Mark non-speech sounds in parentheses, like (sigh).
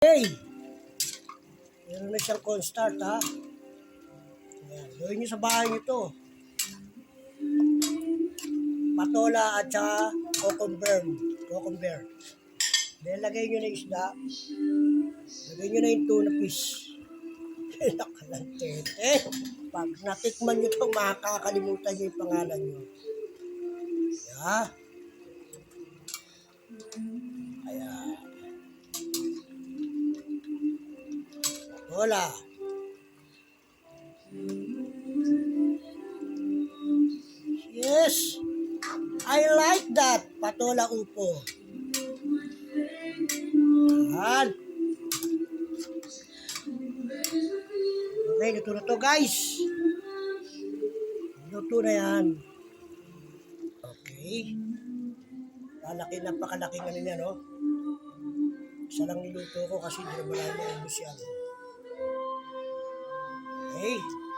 Hey! Meron na siyang cornstarch, ha? Ayan. Gawin niyo sa bahay niyo to. Patola at saka cucumber. Cucumber. Then, lagay niyo na isda. Lagay niyo na yung tuna fish. (laughs) Nakalantete. Pag natikman niyo ito, makakalimutan niyo yung pangalan niyo. Yeah. Hola. Yes. I like that. Patola upo. Yan. Okay, luto na to guys. Luto na yan. Okay. Palaki, napakalaking ano niya, no? Isa lang niluto ko kasi hindi na marami ang ubus yan. Okay.